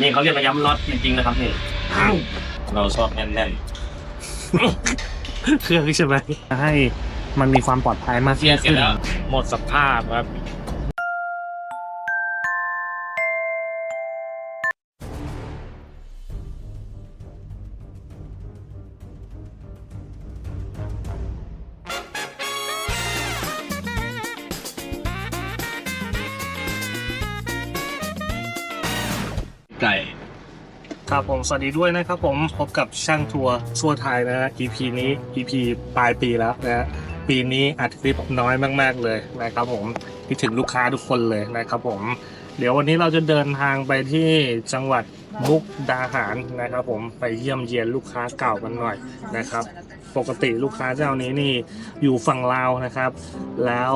นี่เขาเรียกระยำน็อตจริงๆนะครับนี่เราชอบแน่นเครื่องใช่ไหมให้มันมีความปลอดภัยมากๆเสียเสร็จแล้วหมดสภาพครับ ครับผมสวัสดีด้วยนะครับผมพบกับช่างทัวร์ทั่วไทยนะฮะ EP นี้ EP ปลายปีแล้วนะฮะปีนี้อัดคลิปน้อยมาก ๆ เลยนะครับผมคิดถึงลูกค้าทุกคนเลยนะครับผมเดี๋ยววันนี้เราจะเดินทางไปที่จังหวัดมุกดาหารนะครับผมไปเยี่ยมเยียนลูกค้าเก่ากันหน่อยนะครับ ปกติลูกค้าเจ้านี้นี่อยู่ฝั่งลาวนะครับ แล้ว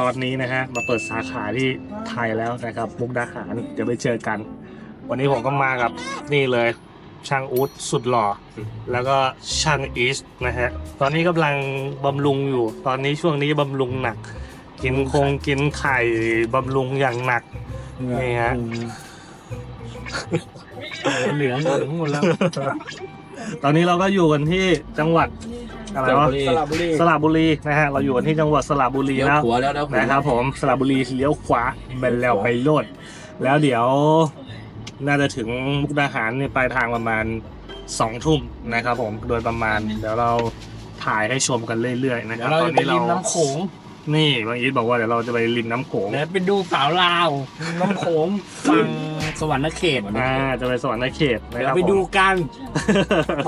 ตอนนี้นะฮะมาเปิดสาขาที่ไทยแล้วนะครับมุกดาหารเดี๋ยวไปเจอกัน วันนี้ผมก็มากับนี่เลย ช่างอู๊ดสุดหล่อ แล้วก็ช่างอีสนะฮะ ตอนนี้กำลังบำรุงอยู่ ตอนนี้ช่วงนี้บำรุงหนัก กินคงกินไข่บำรุงอย่างหนักนี่ฮะเหลืองทั้งหมดแล้ว ตอนนี้เราก็อยู่กันที่จังหวัดอะไรวะสระบุรีสระบุรีนะฮะเราอยู่กันที่จังหวัดสระบุรีเลี้ยวแล้วหัวแล้วนะนะครับผมสระบุรีเลี้ยวขวาไปแล้วไปโลดแล้วเดี๋ยว น่าจะถึงมุกดาหารเนี่ยปลายทางประมาณสองทุ่มนะครับผมโดยประมาณเดี๋ยวเราถ่ายให้ชมกันเรื่อยๆนะคเดี๋ยรัวบเราตอนจะไปนี้ริเรามน้ำโขงนี่บางอีทบอกว่าเดี๋ยวเราจะไปริมน้ำโขงเดี๋ยวไปดูสาวลาวน้ำโขงฝั่งสวรรค์เขตอ่าจะไปสวรรค์เขตนะเดี๋คยวรับไปดูผมกัน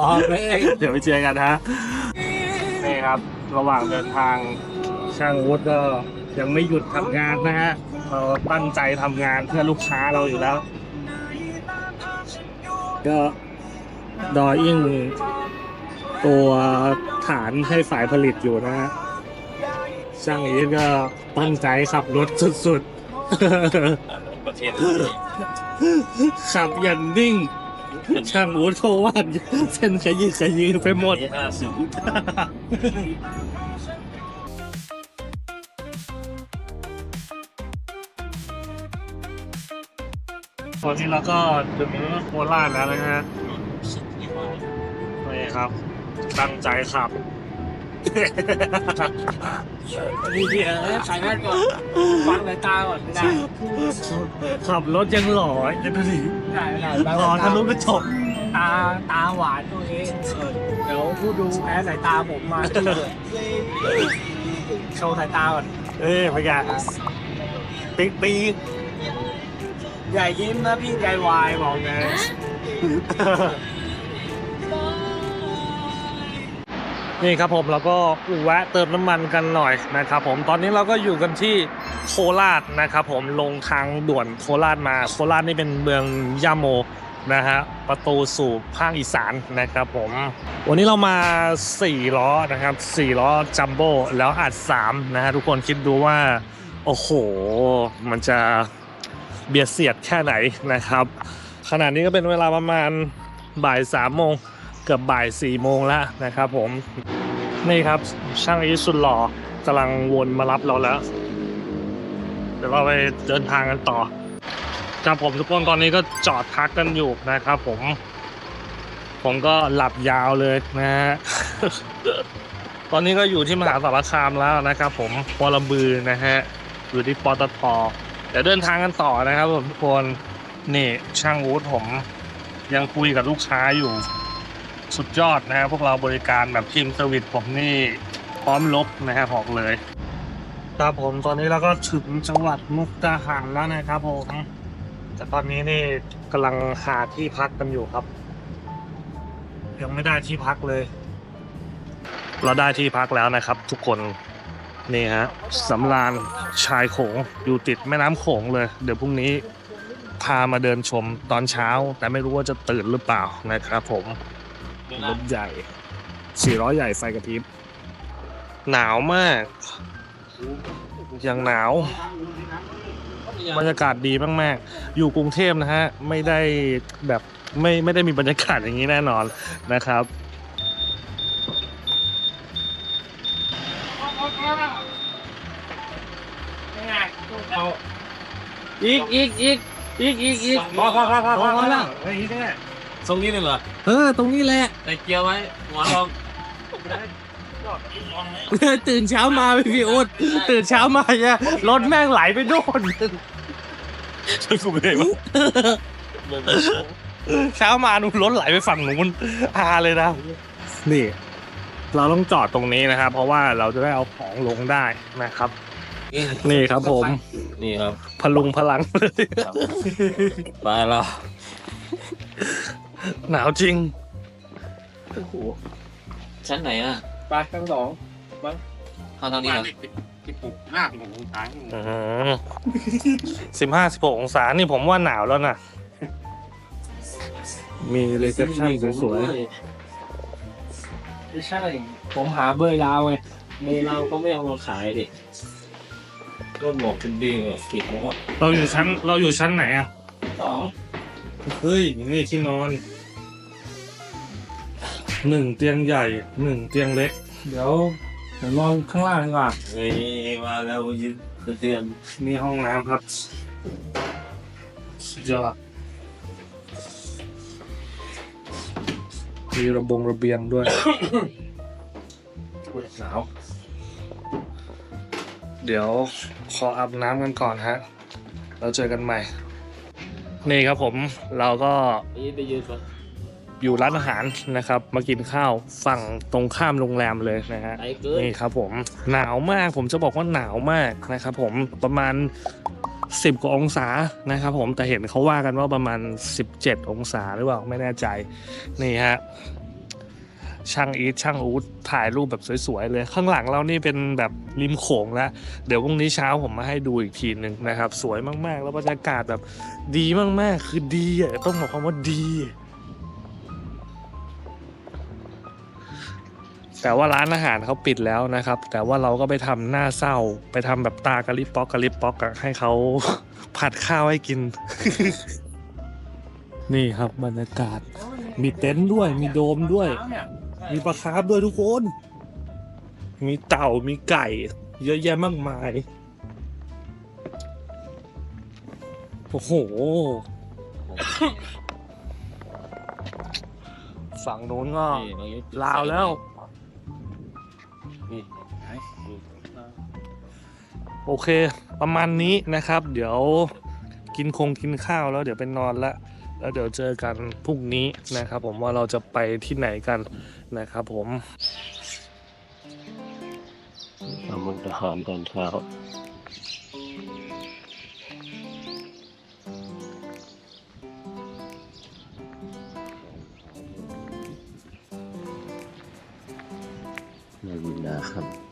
บอกเลยเดี๋ยวไปเจอกันฮะนี่ครับระหว่างเดินทางช่างวุฒิก็ยังไม่หยุดทำงานนะฮะเราตั้งใจทำงานเพื่อลูกค้าเราอยู่แล้ว ก็ดออิ่งตัวฐานให้ฝ่ายผลิตอยู่นะฮะช่างอีทก็ตั้งใจขับรถสุดประเทศๆ ขับอย่างนิ่ง ช่างอูดเขาว่าเส้นขยี้ขยี้ไปหมด ห้าสิบ อนนี้เราก็ถึงโคราชแล้วนะฮะนี่ครับ ตั้งใจขับดีดีเออใส่แว่นก่อนฟังสายตาก่อนไม่ได้ขับรถยังหล่อยังดูดิไม่ได้ไม่ได้หล่อทะลุกระจกตาตาหวานตัวเองเดี๋ยวผู้ดูแพ้สายตาผมมาโชว์สายตาก่อนเอ้ยพยาปิ๊กปิ๊ก ใหญ่ยิ้มนะพี่ใจวายบอกเลยนี่ครับผมเราก็แวะเติมน้ำมันกันหน่อยนะครับผมตอนนี้เราก็อยู่กันที่โคราชนะครับผมลงทางด่วนโคราชมาโคราชนี่เป็นเมืองย่าโมนะฮะประตูสู่ภาคอีสานนะครับผมวันนี้เรามา 4 ล้อนะครับ 4 ล้อจัมโบ้แล้วอัด 3 นะฮะทุกคนคิดดูว่า โอ้โห มันจะ เบียดเสียดแค่ไหนนะครับ ขณะนี้ก็เป็นเวลาประมาณบ่ายสามโมงเกือบบ่ายสี่โมงแล้วนะครับผมนี่ครับช่างอีสุดหล่อกำลังวนมารับเราแล้ว เดี๋ยวเราไปเดินทางกันต่อครับผมทุกคนตอนนี้ก็จอดพักกันอยู่นะครับผม ผมก็หลับยาวเลยนะฮะตอนนี้ก็อยู่ที่มหาสารคามแล้วนะครับผมปอระบือนะฮะ อยู่ที่ปตท เดี๋ยวเดินทางกันต่อนะครับผมทุกคนนี่ช่างวูดผมยังคุยกับลูกค้าอยู่ สุดยอดนะฮะพวกเราบริการแบบทีมเซอร์วิสผมนี่พร้อมลบนะฮะบอกเลยครับผมตอนนี้เราก็ถึงจังหวัดมุกดาหารแล้วนะครับผมแต่ตอนนี้นี่กำลังหาที่พักกันอยู่ครับ ยังไม่ได้ที่พักเลย เราได้ที่พักแล้วนะครับ ทุกคน นี่ฮะสำราญชายโขงอยู่ติดแม่น้ำโขงเลย เดี๋ยวพรุ่งนี้พามาเดินชมตอนเช้า แต่ไม่รู้ว่าจะตื่นหรือเปล่านะครับผมรถใหญ่สี่ล้อใหญ่ไฟกระพริบหนาวมากยังหนาวบรรยากาศดีมากๆ อยู่กรุงเทพนะฮะ ไม่ได้แบบไม่ไม่ได้มีบรรยากาศอย่างนี้แน่นอนนะครับ อีกอีกอีกอีกอีกอีกพอพอพอพอพอพอแล้วเฮ้ยนี่แน่ทรงนี้เลยเหรอเออตรงนี้แหละใส่เกียร์ไว้หัวลองตื่นเช้ามาพี่โอ๊ตตื่นเช้ามาเนี่ยรถแม่งไหลไปโน่นช่วยกูไม่ได้ปะเช้ามาดูรถไหลไปฝั่งนู้นอาเลยนะนี่ เราต้องจอดตรงนี้นะครับ เพราะว่าเราจะได้เอาของลงได้นะครับ นี่ครับผม นี่ครับพลุงพลังเลยไปแล้วหนาวจริงโอ้โหชั้นไหนอะไปทั้งสองเข้าทางนี้เหรอสิบห้าสิบหกองศานี่ผมว่าหนาวแล้วนะมีรีเซพชันสวยไม่ใช่ ผมหาเบอร์ดาวไงเมย์เราก็ไม่เอามาขายดิ ก็บอกเป็นดีอะกิดหมดๆเราอยู่ชั้นเราอยู่ชั้นไหนอะสองเฮ้ยนี่ที่นอนหนึ่งเตียงใหญ่หนึ่งเตียงเล็ก เดี๋ยวผมนอนข้างล่างดีกว่าเฮ้ยมาแล้วยืนเตือนนี่ห้องน้ำครับสุดยอดมีระบงระเบียงด้วยหนาว เดี๋ยวขออาบน้ำกันก่อนฮะ แล้วเจอกันใหม่ นี่ครับผมเราก็นี่ไปยืนก่อนอยู่ร้านอาหารนะครับ มากินข้าวฝั่งตรงข้ามโรงแรมเลยนะฮะไกลเกินนี่ครับผมหนาวมากผมจะบอกว่าหนาวมากนะครับผมประมาณ 10 กว่าองศานะครับผมแต่เห็นเขาว่ากันว่าประมาณ 17 องศาหรือเปล่าไม่แน่ใจนี่ฮะ ช่างอีทช่างอูดถ่ายรูปแบบสวยๆเลย ข้างหลังเรานี่เป็นแบบริมโขงแล้ว เดี๋ยวพรุ่งนี้เช้าผมมาให้ดูอีกทีหนึ่งนะครับ สวยมากๆ แล้วบรรยากาศแบบดีมากๆ คือดีอะต้องบอกคำว่าดี แต่ว่าร้านอาหารเขาปิดแล้วนะครับ แต่ว่าเราก็ไปทำหน้าเศร้า ไปทำแบบตากระลิบป๊อกกระลิบป๊อกให้เขาผัดข้าวให้กิน นี่ครับบรรยากาศมีเต็นท์ด้วยมีโดมด้วย มีปลาคาร์ฟด้วยทุกคน มีเต่ามีไก่ เยอะแยะมากมาย โอ้โห ฝั่งโน้นก็นี่เรายึดลาวแล้ว นี่โอเค ประมาณนี้นะครับ เดี๋ยวกินคงกินข้าวแล้ว เดี๋ยวไปนอนละ แล้วเดี๋ยวเจอกันพรุ่งนี้นะครับ ผมว่าเราจะไปที่ไหนกันนะครับ ผมทำมันทหารตอนเช้านาวินาครับ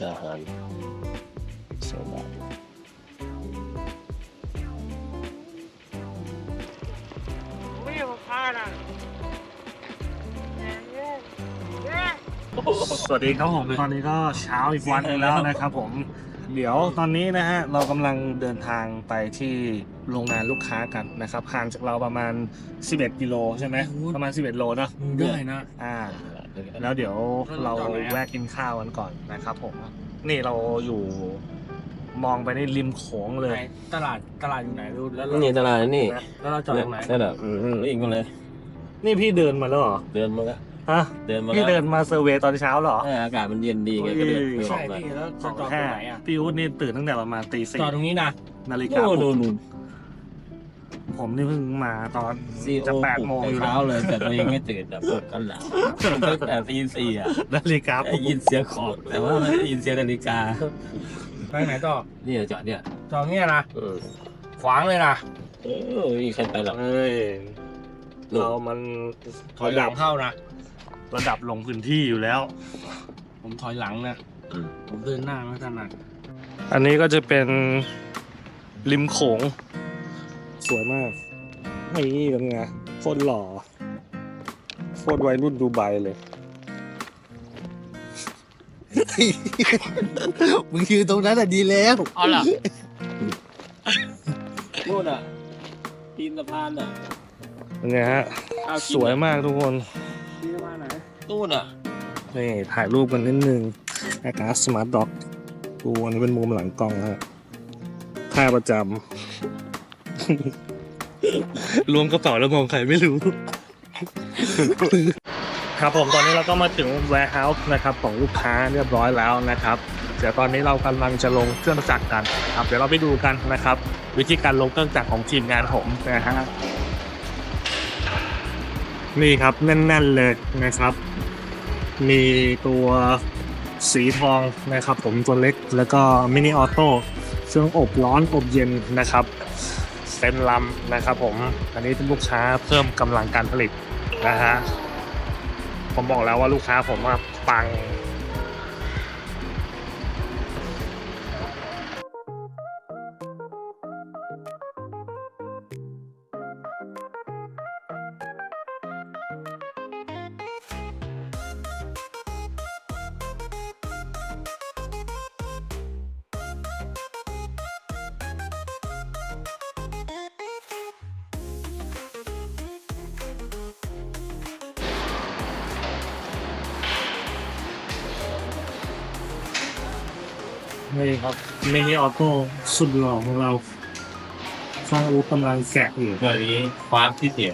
ทหารโซดาสวัสดีครับผม ตอนนี้ก็เช้าอีกวันหนึงแล้วนะครับผม เดี๋ยวตอนนี้นะฮะเรากำลังเดินทางไปที่โรงงานลูกค้ากันนะครับห่างจากเราประมาณ 11 กิโลใช่ไหมประมาณ 11 โลเนอะได้นะ อ่า แล้วเดี๋ยวเราแวะกินข้าวกันก่อนนะครับผม นี่เราอยู่มองไปในริมโขงเลย ตลาดตลาดอยู่ไหนรู้แล้วเรานี่ตลาดนี่ แล้วเราจอดตรงไหนนั่นแหละอืมอีกมาเลย นี่พี่เดินมาแล้วเหรอ เดินมาแล้วฮะเดินมาพี่แล้วเดินมาเซอร์เวย์ตอนเช้าเหรอเอออากาศมันเย็นดีไงก็เดินเดินอใช่อกมาพี่แล้วจะจอดตรงแค่ไหนอะพี่อุ๊ดนี่ตื่นตั้งแต่ประมาณตีสี่จอดตรงนี้นะนาฬิกาโอ้ปโหลุกนู่น ผมนี่เพิ่งมาตอนซีจะแปดโมงอยู่เช้าแล้วเลย แต่ตัวเองไม่ตื่นแบบปลุกกันหลังตั้งแต่ตีสี่อะนาฬิกาปได้ลุกยินเสียงของแต่ว่าไม่ได้ยินเสียงนาฬิกาไปไหนต่อเนี่ยจอดเนี่ยจอดเนี้ยนะเออขวางเลยนะเออไม่มีใครไปหรอกเอ้ยเรามันถอยหลังเข้านะระดับลงพื้นที่อยู่แล้ว ผมถอยหลังนะอืมผมเดินหน้าไม่ถนัดอันนี้ก็จะเป็นริมโขง สวยมากนี่เป็นไงโคตรหล่อโคตรวัยรุ่นดูไบเลยมึงยืนตรงนั้นอะดีแล้วเอาล่ะนู่นอะตีนสะพานอะเป็นไงฮะ เอากินสวยมากทุกคนที่ว่าไหนนู่นอะนี่ถ่ายรูปกันนิดนึงแอคอาร์สมาร์ทด็อกดูอันนี้เป็นมุมหลังกล้องฮะท่าประจำ ล้วงกระเป๋าแล้วมองใครไม่รู้ ครับผมตอนนี้เราก็มาถึง warehouse นะครับของลูกค้าเรียบร้อยแล้วนะครับ เดี๋ยวตอนนี้เรากำลังจะลงเครื่องจักรกันครับเดี๋ยวเราไปดูกันนะครับ วิธีการลงเครื่องจักรของทีมงานผมนะฮะนี่ครับแน่นๆเลยนะครับ มีตัวสีทองนะครับ ผมตัวเล็กแล้วก็มินิออโต้เครื่องอบร้อนอบเย็นนะครับ เต็มลำนะครับผม อันนี้ลูกค้าเพิ่มกำลังการผลิตนะฮะ ผมบอกแล้วว่าลูกค้าผมว่าปัง มินิออโต้สุดหล่อของเราช่างอูกำลังแกะอยู่เดี๋ยวนี้ความที่เสีย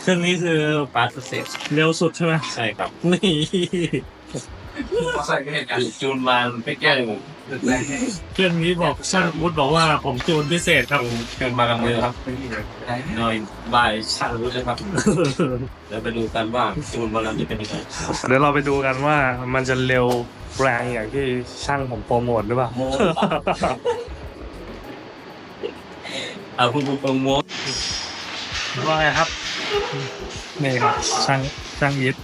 เครื่องนี้คือปาร์ตเซ็ตเร็วสุดใช่ไหมใช่ครับนี่ใส่กันจูนมันไปแก้หนึ่ง เครื่องนี้บอกช่างอูดบอกว่าผมจูนพิเศษครับจูนมากับมือครับหน่อยบ่ายช่างรู้ใช่ครับเดี๋ยวไปดูกันว่าจูนมาแล้วจะเป็นยังไงเดี๋ยวเราไปดูกันว่ามันจะเร็วแรงอย่างที่ช่างผมโปรโมทหรือเปล่าโมเอาคุณผู้ชมโมว่าไงครับนี่ครับช่างช่างยิด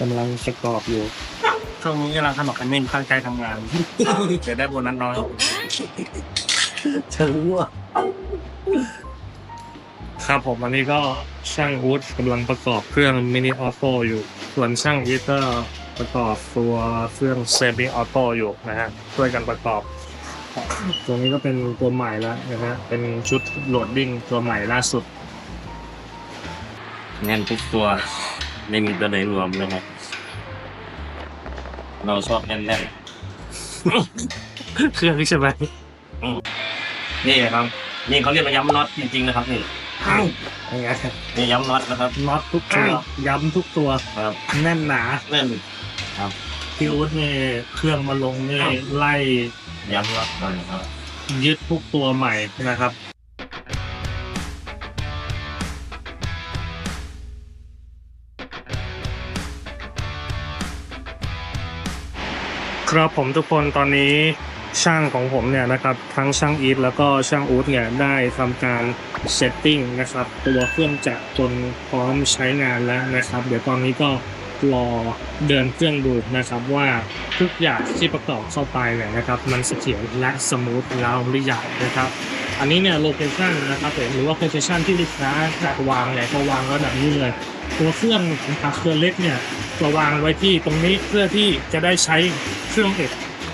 กำลังประกอบอยู่ ช่วงนี้กำลังขนมกันนิ่งตั้งใจทำงานเดี๋ยวได้โบนัสน้อยฉันรู้อะครับผมอันนี้ก็ช่างอูดกำลังประกอบเครื่องมินิออโต้อยู่ ส่วนช่างยิดก็ประกอบตัวเครื่องเซมิออโต้อยู่นะฮะช่วยกันประกอบ ตัวนี้ก็เป็นตัวใหม่แล้วนะฮะเป็นชุดโหลดดิ้งตัวใหม่ล่าสุดแน่นทุกตัวไม่มีตัวไหนรวมเลยครับ เราชอบแน่นเครื่องนี้ใช่ไหมๆนี่ครับ นี่เขาเรียกว่าย้ำน็อตจริงๆนะครับนี่ยังไงนี่ย้ำน็อตนะครับ น็อตทุกตัวย้ำทุกตัวครับแน่นหนาแน่นพี่อู๊ดนี่เครื่องมาลงนี่ไล่ย้ำน็อตนะครับยึดทุกตัวใหม่นะครับ ครับผมทุกคนตอนนี้ช่างของผมเนี่ยนะครับทั้งช่างอีทแล้วก็ช่างอูดเนี่ยได้ทำการเซตติ้งนะครับตัวเครื่องจักรจนพร้อมใช้งานแล้วนะครับ เดี๋ยวตอนนี้ก็รอเดินเครื่องดูนะครับว่าทุกอย่างที่ประกอบเข้าไปเนี่ยนะครับ มันเสถียรและสมูทแล้วหรือยังนะครับ อันนี้เนี่ยโลเคชั่นนะครับหรือว่าโลเคชั่นที่ลูกค้าจะวางเนี่ยก็วางไว้แบบนี้เลยตัวเครื่องนะครับเครื่องเล็กเนี่ย จะวางไว้ที่ตรงนี้เพื่อที่จะได้ใช้เครื่องเอก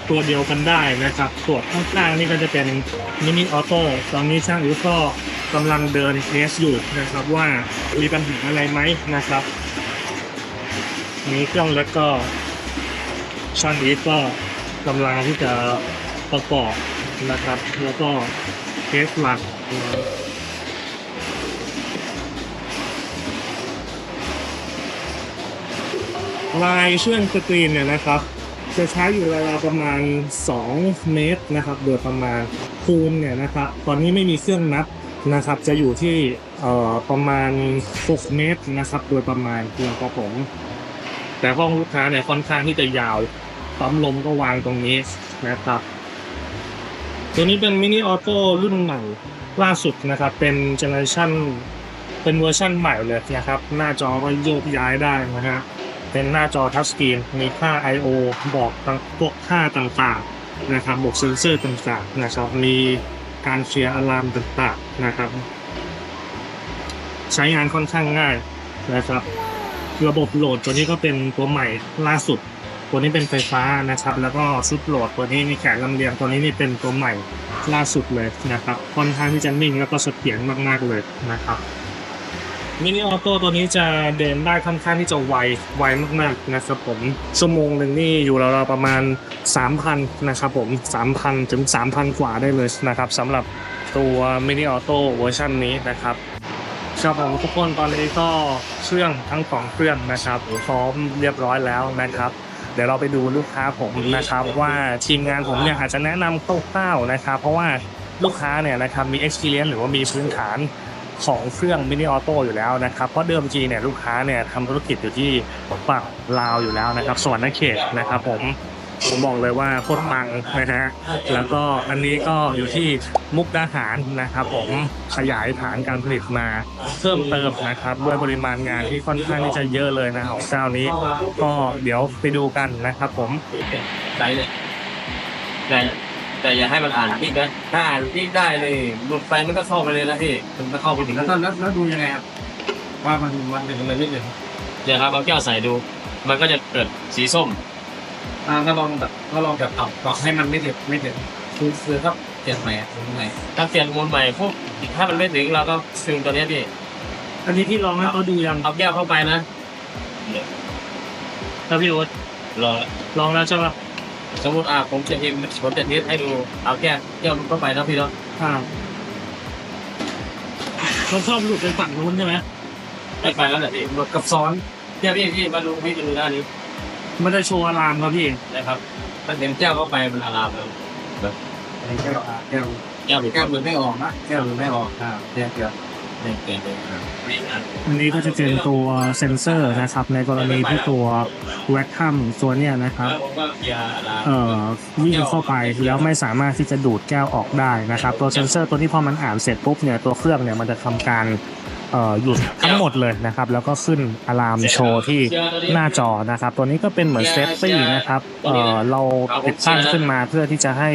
ตัวเดียวกันได้นะครับส่วนข้างๆนี่ก็จะเป็นมินิออโต้ตอนนี้ช่างอูก็กำลังเดินเทสอยู่นะครับว่ามีปัญหาอะไรไหมนะครับมีเครื่องเล็กก็ช่างอีทก็กำลังที่จะประกอบนะครับ แล้วก็เทสหลัก ลายเชื่อมสกรีนเนี่ยนะครับ จะใช้อยู่ราวๆประมาณ 2 เมตรนะครับ โดยประมาณคูณเนี่ยนะครับ ตอนนี้ไม่มีเครื่องนับนะครับ จะอยู่ที่เอ่อประมาณ 6 เมตรนะครับ โดยประมาณเพียงครับผม แต่ห้องลูกค้าเนี่ยค่อนข้างที่จะยาวปั๊มลมก็วางตรงนี้นะครับ ตัวนี้เป็นมินิออโต้รุ่นใหม่ล่าสุดนะครับ เป็นเจเนอเรชันเป็นเวอร์ชันใหม่เลยนะครับ หน้าจอก็โยกย้ายได้นะฮะ เป็นหน้าจอทัชสกรีนมีค่า I/O บอกตั้งพวกค่าต่างๆนะครับบอกเซนเซอร์ต่างๆนะครับมีการเคลียร์อะลามต่างๆนะครับ ใช้งานค่อนข้างง่ายนะครับ ระบบโหลดตัวนี้ก็เป็นตัวใหม่ล่าสุด ตัวนี้เป็นไฟฟ้านะครับ แล้วก็ชุดโหลดตัวนี้มีแขนลำเลียงตัวนี้นี่เป็นตัวใหม่ล่าสุดเลยนะครับ ค่อนข้างที่จะนิ่งแล้วก็เสถียรมากๆเลยนะครับ มินิออโต้ตัวนี้จะเดินได้ค่อนข้างที่จะไวไวมากๆนะครับผมชั่วโมงหนึ่งนี่อยู่ราวๆประมาณ 3,000 นะครับผม 3,000 ถึง 3,000 กว่าได้เลยนะครับสำหรับตัวมินิออโต้เวอร์ชันนี้นะครับครับผมทุกคนตอนนี้ก็เครื่องทั้งสองเครื่องนะครับพร้อมเรียบร้อยแล้วนะครับเดี๋ยวเราไปดูลูกค้าผมนะครับ ว่าทีมงานผมเนี่ยอาจจะแนะนำคร่าวๆนะครับ เพราะว่าลูกค้าเนี่ยนะครับมี experience หรือว่ามีพื้นฐาน ของเครื่องมินิออโต้อยู่แล้วนะครับ เพราะเดิมทีเนี่ยลูกค้าเนี่ยทำธุรกิจอยู่ที่ฝั่งลาวอยู่แล้วนะครับสวรรณเขตนะครับผมผมบอกเลยว่าโคตรปังนะฮะแล้วก็อันนี้ก็อยู่ที่มุกดาหารนะครับ ผมขยายฐานการผลิตมาเพิ่มเติมนะครับด้วยปริมาณงานที่ค่อนข้างที่จะเยอะเลยนะของเจ้านี้ ก็เดี๋ยวไปดูกันนะครับ ผมใจเลยแต่ แต่อย่าให้มันอ่านพิกนะถ้าอ่านพิกได้เลยหลุดไปมันก็เข้าไปเลยนะพี่มันก็เข้าไปถึงแล้วตอนแล้วแล้วดูยังไงครับ ว่ามันมันเป็นอะไรนิดหนึ่งเดี๋ยวครับเอาแก้วใส่ดู มันก็จะเกิดสีส้มอ่าถ้าลองแบบถ้าลองแบบเอาบอกให้มันไม่เด็ดไม่เด็ดคือคือครับเปลี่ยนใหม่ตรงไหนถ้าเปลี่ยนมูลใหม่พวกถ้ามันไม่ถึงเราก็ซึงตัวเนี้ยพี่อันนี้พี่ลองให้เขาดูยังเอาแก้วเข้าไปนะครับพี่โอ๊ตรอลองแล้วใช่ปะ สมมติอ่าผมจะพิมพ์ผมจะเทสให้ดูเอาแก้วแก้วมันเข้าไปนะพี่เนาะอ่าเขาชอบหลุดไปฝั่งนู้นใช่ไหมไม่ไปแล้วแหละพี่หมดกับซ้อนเนี่ยพี่พี่มาดูพี่จะดูหน้านี้ไม่ได้โชว์อะลามครับพี่นะครับถ้าเต็มแก้วเข้าไปมันอารามแล้วแก้วอะแก้วแก้วเป็นแก้วมือไม่ออกนะแก้วมือไม่ออกอ่าแก้ว เดียวไม่เกินเลยไม่นานอันนี้ก็จะเป็นตัวเซ็นเซอร์นะครับ ในกรณีที่ตัวแวคคัมตัวเนี้ยนะครับแล้วผมก็เคลียร์อารามเอ่อวิ่งเข้าไปแล้วไม่สามารถที่จะดูดแก้วออกได้นะครับ ตัวเซ็นเซอร์ตัวนี้พอมันอ่านเสร็จปุ๊บเนี่ยตัวเครื่องเนี่ยมันจะทำการเอ่อหยุดทั้งหมดเลยนะครับ แล้วก็ขึ้นอะลามโชว์ที่หน้าจอนะครับ ตัวนี้ก็เป็นเหมือนเซฟตี้นะครับเอ่อเราติดตั้งขึ้นมาเพื่อที่จะให้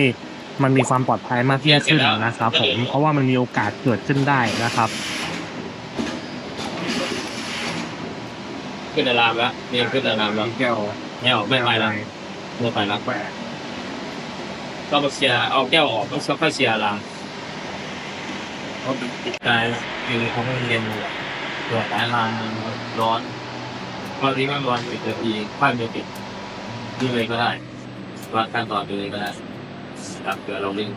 มันมีความปลอดภัยมากยิ่งขึ้นนะครับ ผมเพราะว่ามันมีโอกาสเกิดขึ้นได้นะครับขึ้นอารามแล้วนี่ขึ้นอารามแล้วแก้วแก้วไม่ไปแล้วไม่ไปแล้วแปะก็มาเคลียร์เอาแก้วออกแล้วค่อยเคลียร์อารามเพราะมันติดใจคือเขาไม่เรียนตัวสายลานมันร้อนตอนนี้มันร้อนปิดนาทีค่อยไม่ปิดนี่เลยก็ได้วัดการต่อดูเลยก็ได้ ครับเกิดเราลิง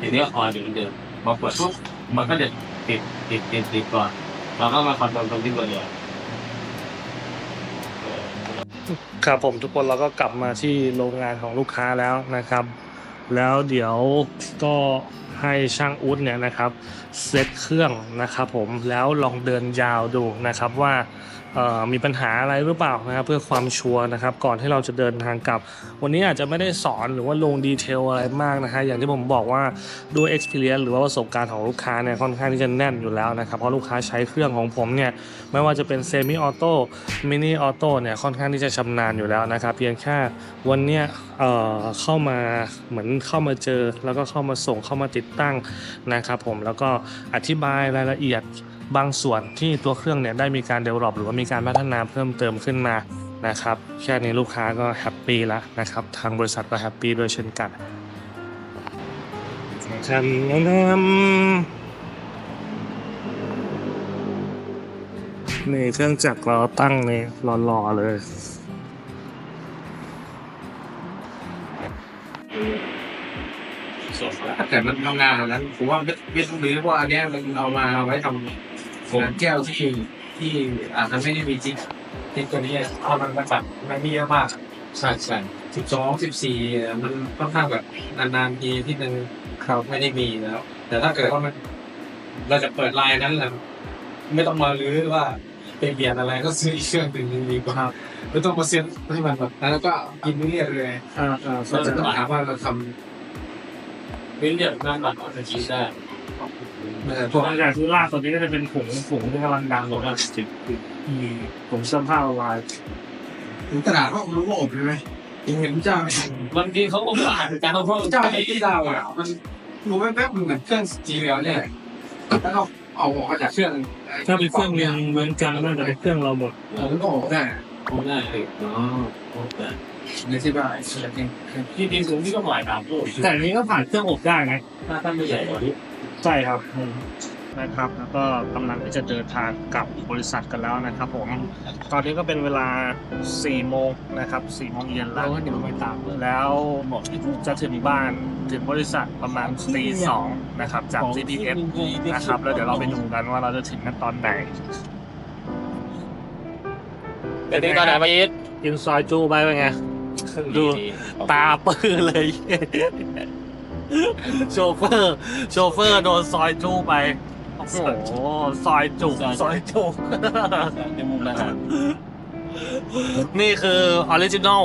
ทีนี้คอยดูเหมือนเดิมพอเปิดปุ๊บมันก็จะติดติดติดติดก่อนเราก็มาคอนโทรลตรงที่ตัวเดียวครับผมทุกคนเราก็กลับมาที่โรงงานของลูกค้าแล้วนะครับ แล้วเดี๋ยวก็ให้ช่างอุ๊ดเนี่ยนะครับเซตเครื่องนะครับผมแล้วลองเดินยาวดูนะครับว่า มีปัญหาอะไรหรือเปล่านะครับเพื่อความชัวร์นะครับ ก่อนที่เราจะเดินทางกลับ วันนี้อาจจะไม่ได้สอนหรือว่าลงดีเทลอะไรมากนะฮะอย่างที่ผมบอกว่าด้วย experience หรือว่าประสบการณ์ของลูกค้าเนี่ยค่อนข้างที่จะแน่นอยู่แล้วนะครับเพราะลูกค้าใช้เครื่องของผมเนี่ยไม่ว่าจะเป็นเซมิออโต้มินิออโต้เนี่ยค่อนข้างที่จะชำนาญอยู่แล้วนะครับ เพียงแค่วันเนี้ยเอ่อเข้ามาเหมือนเข้ามาเจอ แล้วก็เข้ามาส่งเข้ามาติดตั้งนะครับผมแล้วก็อธิบายรายละเอียด บางส่วนที่ตัวเครื่องเนี่ยได้มีการเดเวลอปหรือว่ามีการพัฒนาเพิ่มเติมขึ้นมานะครับแค่นี้ลูกค้าก็แฮปปี้แล้วนะครับทางบริษัทก็แฮปปี้ด้วยเช่นกันชันนนี่เครื่องจักรเราตั้งนี่หล่อๆเลยถ้าเกิดมันทำงานแบบนั้นผมว่าไม่ต้องรื้อเพราะอันเนี้ยมันเอามาเอาไว้ทำ ผมแก้วที่ที่อาจจะไม่ได้มีจริงจริงตัวนี้พอมันมันแบบมันมีเยอะมากใช่ใช่สิบสองสิบสี่มันค่อนข้างแบบนานๆทีที่หนึ่งเขาไม่ได้มีแล้ว แต่ถ้าเกิดว่ามัน เราจะเปิดไลน์นั้นแหละไม่ต้องมาลื้อว่าไปเปลี่ยนอะไรก็ซื้ออีกเครื่องหนึ่งดีกว่าไม่ต้องมาเซ็นให้มันแบบแล้วก็กินเรียบเลยอ่าอ่าเราจะต้องถามว่าเราทวินเดียร์นั่นหลักจะคิดได้ำเอ่อ พตัววกอย่างที่ล่าสุดนี้ก็จะเป็นผงผงที่กำลังดังบอกว่าจิตผงเสื้อผ้าละลายถึงกระดาษว่ารู้ว่าอบใช่ไหมยังเห็นเจ้าไม่ทันบางทีเขาก็อ่านการเขาเจ้าไอ้ที่ดาวอะมันรู้แป๊บๆมันเหมือนเครื่องจีเรียลเนี่ยแล้วเราเอาออกมาจากเครื่องถ้าเป็นเครื่องเรียนเหมือนกันน่าจะเป็นเครื่องเราหมดผมก็ออกได้ผมได้เลยเนาะโอเคในที่บ้านจริงที่ดินสูงที่ก็หมายตามตัวแต่อันนี้ก็ผ่านเครื่องอบได้ไงถ้าท่านไม่ใหญ่กว่านี้ ใช่ครับนะครับ แล้วก็กำลังที่จะเดินทางกลับบริษัทกันแล้วนะครับ ผม ตอนนี้ก็เป็นเวลา4โมงนะครับ4โมงเย็นแล้วเดี๋ยวไปตามเลยแล้วจะถึงบ้านถึงบริษัทประมาณตีสองนะครับ จาก CTS นะครับ แล้วเดี๋ยวเราไปดูกันว่าเราจะถึงกันตอนไหนเป็นที่ตอนไหนมาอีทกินซอยจูไปเป็นไงดูตาปื้อเลย โชเฟอร์ โชเฟอร์โดนซอยจูไป โอ้โห ซอยจุกซอยจุก ในมุมนะฮะนี่คือออริจินอล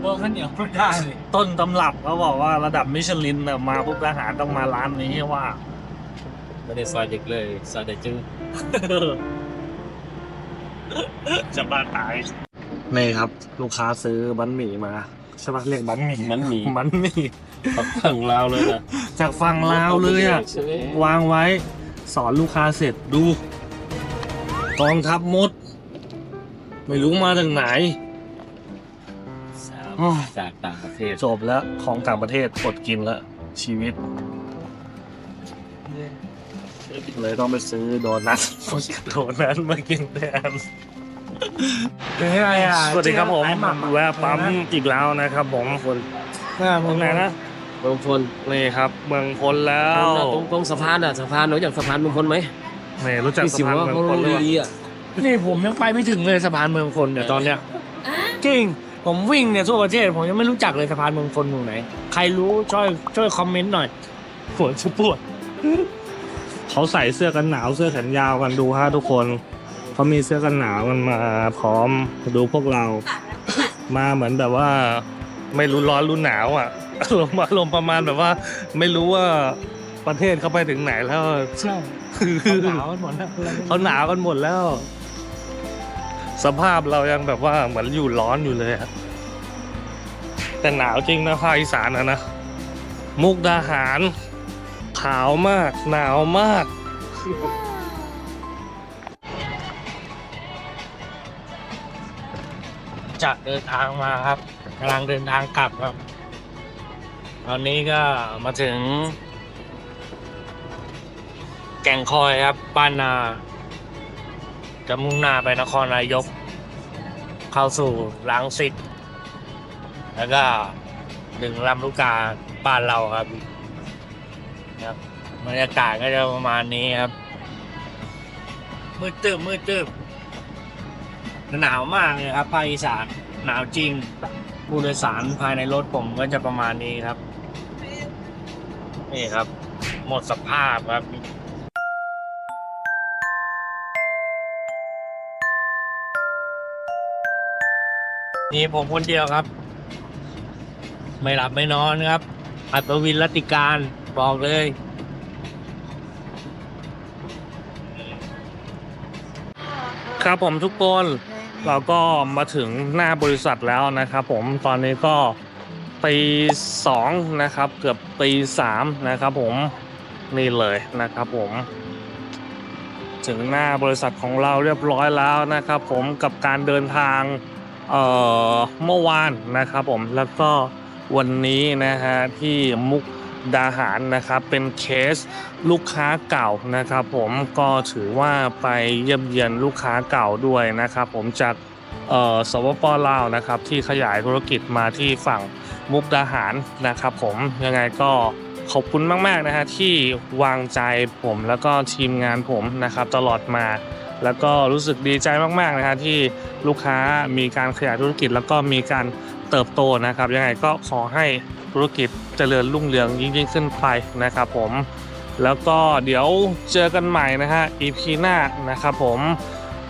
เบอร์ข้าวเหนียวไม่ได้เลยต้นตำรับเขาบอกว่าระดับมิชลินน่ะมาพวกอาหารต้องมาร้านนี้ว่า ไม่ได้ซอยเด็กเลยซอยเด็กจื้อจะบ้าตาย นี่ครับ ลูกค้าซื้อบันหมี่มา ใช่ปะเรียกบันหมี่มันมีบันหมี่ฝั่งลาวเลยนะจากฝั่งลาวเลยอะวางไว้สอนลูกค้าเสร็จดูกองทัพมด ไม่รู้มาจากไหนอ๋อจากต่างประเทศจบแล้วของต่างประเทศอดกินแล้วชีวิต เลยต้องไปซื้อโดนัทโดนัทมากินแทน เป็นไงอะสวัสดีครับผมแวะปั๊มอีกแล้วนะครับผมคนหน้าตมึรงงไหนนะเมืองพลนี่ครับ เมืองพลแล้วตรงตรงสะพานอะสะพานรู้จักสะพานเมืองพลไหมนี่รู้จักพี่สะสิวพานว่าเมืองเขาพลหรือเปรู้ล่าดีอะนี่ผมยังไปไม่ถึงเลยสะพานเมืองคนเนี่ยตอนเนี้ยจริงผมวิ่งเนี่ยทั่วประเทศผมยังไม่รู้จักเลยสะพานเมืองคนตรงไหน ใครรู้ช่วยช่วยคอมเมนต์หน่อยปวดชุปวดเขาใส่เสื้อกันหนาวเสื้อแขนยาวกันดูฮะทุกคน เขามีเสื้อกันหนาวกันมาพร้อมดูพวกเรา มาเหมือนแบบว่า ไม่รู้ร้อนรู้หนาวอะอารมณ์อารมณ์ประมาณแบบว่า ไม่รู้ว่าประเทศเขาไปถึงไหนแล้วใช่หนาวกันหมดแล้วเขาหนาวกันหมดแล้ว สภาพเรายังแบบว่าเหมือนอยู่ร้อนอยู่เลยอะแต่หนาวจริงนะภาคอีสานอะนะมุกดาหาร ขาวมาก หนาวมาก จะเดินทางมาครับกำลังเดินทางกลับครับ ตอนนี้ก็มาถึง แก่งคอยครับบ้านนา จะมุ่งหน้าไปนครนายก เข้าสู่ลังสิตแล้วก็ถึงลำลูกกาบ้านเราครับครับบรรยากาศก็จะประมาณนี้ครับ มืดตึบมืดตึบ หนาวมากเลยครับภาคอีสานหนาวจริงผู้โดยสารภายในรถผมก็จะประมาณนี้ครับ นี่ครับ หมดสภาพครับนี่ผมคนเดียวครับ ไม่หลับไม่นอนครับ อัตวินรัตติการบอกเลย ครับผมทุกคน เราก็มาถึงหน้าบริษัทแล้วนะครับผมตอนนี้ก็ตีสองนะครับ เกือบตีสามนะครับผมนี่เลยนะครับผม ถึงหน้าบริษัทของเราเรียบร้อยแล้วนะครับ ผมกับการเดินทางเอ่อเมื่อวานนะครับผมแล้วก็วันนี้นะฮะที่มุก ดาหารนะครับ เป็นเคสลูกค้าเก่านะครับ ผมก็ถือว่าไปเยี่ยมเยียนลูกค้าเก่าด้วยนะครับ ผมจากเอ่อสปปลาวนะครับ ที่ขยายธุรกิจมาที่ฝั่งมุกดาหารนะครับ ผมยังไงก็ขอบคุณมาก ๆ นะฮะที่วางใจผมแล้วก็ทีมงานผมนะครับ ตลอดมา แล้วก็รู้สึกดีใจมาก ๆ นะฮะที่ลูกค้ามีการขยายธุรกิจแล้วก็มีการ เติบโตนะครับ ยังไงก็ขอให้ธุรกิจเจริญรุ่งเรืองยิ่งยิ่งขึ้นไปนะครับผมแล้วก็เดี๋ยวเจอกันใหม่นะฮะ EP หน้านะครับผม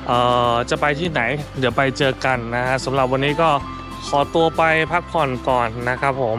เอ่อจะไปที่ไหน เดี๋ยวไปเจอกันนะฮะสำหรับวันนี้ก็ขอตัวไปพักผ่อนก่อนนะครับผม